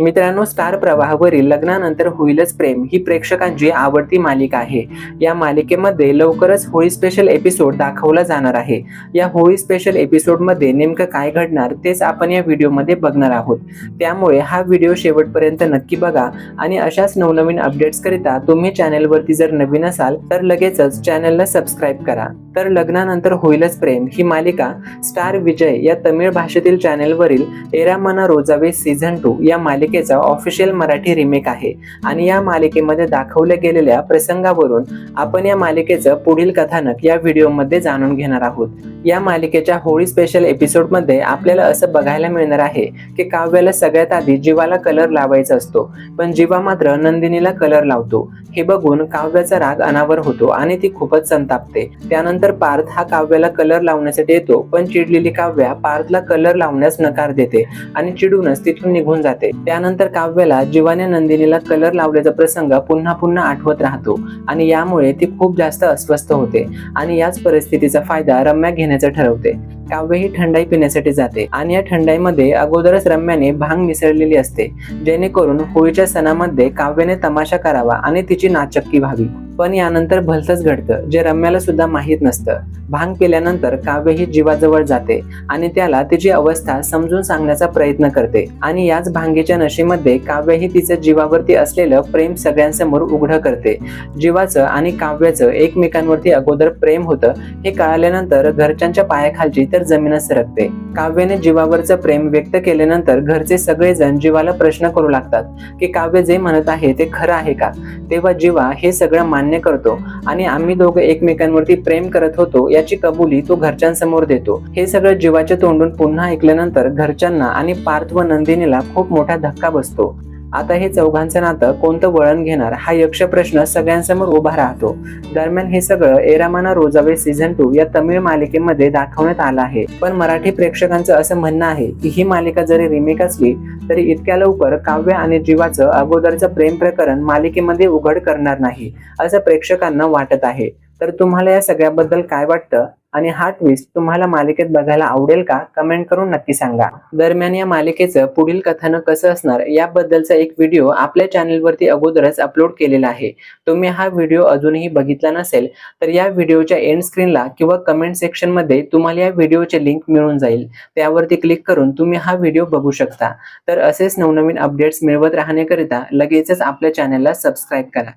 मित्रांनो स्टार प्रवाहावरील लग्नानंतर होईलच प्रेम. ही प्रेक्षकांची आवडती मालिका आहे. या मालिकेमध्ये लवकरच होळी स्पेशल एपिसोड दाखवला जाणार आहे. या होळी स्पेशल एपिसोडमध्ये नेमकं काय घडणार तेच आपण या व्हिडिओमध्ये बघणार आहोत. त्यामुळे हा व्हिडिओ शेवटपर्यंत नक्की बघा आणि अशाच नवनवीन अपडेट्सकरिता तुम्ही चॅनलवरती जर नवीन असाल तर लगेचच चॅनलला सबस्क्राईब करा. तर लग्नानंतर होईलच प्रेम. ही मालिका स्टार विजय या तमिळ भाषेतील चॅनेलवरील एरामना रोजावे सीझन टू या मालिकेचा ऑफिशियल मराठी रिमेक आहे. आणि या मालिकेमध्ये दाखवल्या गेलेल्या प्रसंगावरून आपण या मालिकेचं पुढील कथानक या व्हिडिओमध्ये जाणून घेणार आहोत. या मालिकेच्या होळी स्पेशल एपिसोडमध्ये आपल्याला असं बघायला मिळणार आहे की काव्याला सगळ्यात आधी जीवाला कलर लावायचा असतो. पण जीवा मात्र नंदिनीला कलर लावतो. हे बघून काव्याचा राग अनावर होतो आणि ती खूपच संतापते. त्यानंतर पार्थ हा काव्याला कलर लावण्यासाठी येतो पण चिडलेली काव्या पार्थला कलर लावण्यास नकार देते आणि चिडूनच तिथून निघून जाते. त्यानंतर काव्याला जीवाने नंदिनीला कलर लावल्याचा प्रसंग पुन्हा पुन्हा आठवत राहतो. आणि यामुळे ती खूप जास्त अस्वस्थ होते आणि याच परिस्थितीचा फायदा रम्या घेण्याचं ठरवते. काव्य ही थंडाई पिण्यासाठी जाते आणि या थंडाईमध्ये अगोदरच रम्याने भांग मिसळलेली असते. जेणेकरून होळीच्या सणामध्ये काव्याने तमाशा करावा आणि तिची नाचक्की व्हावी. पण यानंतर भलतच घडतं. जे रम्याला सुद्धा माहीत नसतं. भांग पिल्यानंतर काव्य ही जीवाजवळ जाते आणि त्याला तिची अवस्था समजून सांगण्याचा प्रयत्न करते. आणि याच भांगेच्या नशेमध्ये काव्य ही तिचं जीवावरती असलेलं प्रेम सगळ्यांसमोर उघडं करते. जीवाचं आणि काव्याचं एकमेकांवरती अगोदर प्रेम होतं हे कळाल्यानंतर घरच्यांच्या पायाखालची तर जमीनच सरकते. काव्याने जीवावरचं प्रेम व्यक्त केल्यानंतर घरचे सगळेजण जीवाला प्रश्न करू लागतात की काव्य जे म्हणत आहे ते खरं आहे का? तेव्हा जीवा हे सगळं मान्य करतो आणि आम्ही दोघं एकमेकांवरती प्रेम करत होतो याची कबुली तो घरच्यांसमोर देतो. हे सगळं जीवाच्या तोंडून पुन्हा ऐकल्यानंतर घरच्यांना आणि पार्थ व नंदिनीला खूप मोठा धक्का बसतो. आता हे चौघांचं नातं कोणतं वळण घेणार हा यक्ष प्रश्न सगळ्यांसमोर उभा राहतो. दरम्यान हे सगळं एरामाना रोजावे सीझन टू या तमिळ मालिकेमध्ये दाखवण्यात आलं आहे. पण मराठी प्रेक्षकांचं असं म्हणणं आहे की ही मालिका जरी रिमेक असली तरी इतक्या लवकर काव्य आणि जीवाचं अगोदरचं प्रेम प्रकरण मालिकेमध्ये उघड करणार नाही असं प्रेक्षकांना वाटत आहे. तर तुम्हाला या सगळ्याबद्दल काय वाटतं? आणि हा ट्विस्ट तुम्हाला मालिकेत बघायला आवडेल का कमेंट करून नक्की सांगा. दरम्यान या मालिकेचं पुढील कथानक कसं असणार याबद्दलचा एक व्हिडिओ आपल्या चॅनलवरती अगोदरच अपलोड केलेला आहे. तुम्ही हा व्हिडिओ अजूनही बघितला नसेल तर या व्हिडिओच्या एंड स्क्रीनला किंवा कमेंट सेक्शनमध्ये तुम्हाला या व्हिडिओचे लिंक मिळून जाईल. त्यावरती क्लिक करून तुम्ही हा व्हिडिओ बघू शकता. तर असेच नवनवीन अपडेट्स मिळवत राहण्याकरिता लगेचच आपल्या चॅनलला सबस्क्राईब करा.